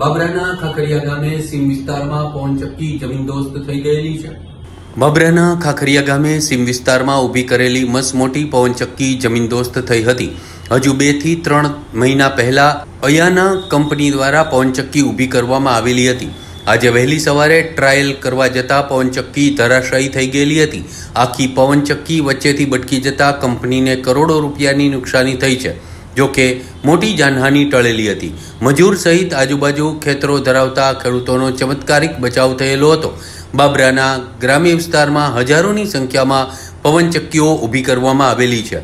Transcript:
બાબરાના ખાખરિયા ગામે સીમ વિસ્તારમાં પવનચક્કી જમીનદોસ્ત થઈ ગયેલી છે. બાબરાના ખાખરિયા ગામે સીમ વિસ્તારમાં ઊભી કરેલી મસમોટી પવનચક્કી જમીનદોસ્ત થઈ હતી. હજુ બેથી ત્રણ મહિના પહેલા અયાના કંપની દ્વારા પવનચક્કી ઊભી કરવામાં આવેલી હતી. આજે વહેલી સવારે ટ્રાયલ કરવા જતા પવનચક્કી ધરાશાયી થઈ ગયેલી હતી. આખી પવનચક્કી વચ્ચેથી બટકી જતા કંપનીને કરોડો રૂપિયાની નુકસાની થઈ છે. જો કે મોટી જાનહાની ટળેલી હતી. મજૂર સહિત આજુબાજુ ખેતરો ધરાવતા ખેડૂતોનો ચમત્કારિક બચાવ થયેલો હતો. બાબરાના ગ્રામ્ય વિસ્તારમાં હજારોની સંખ્યામાં પવનચક્કીઓ ઊભી કરવામાં આવેલી છે.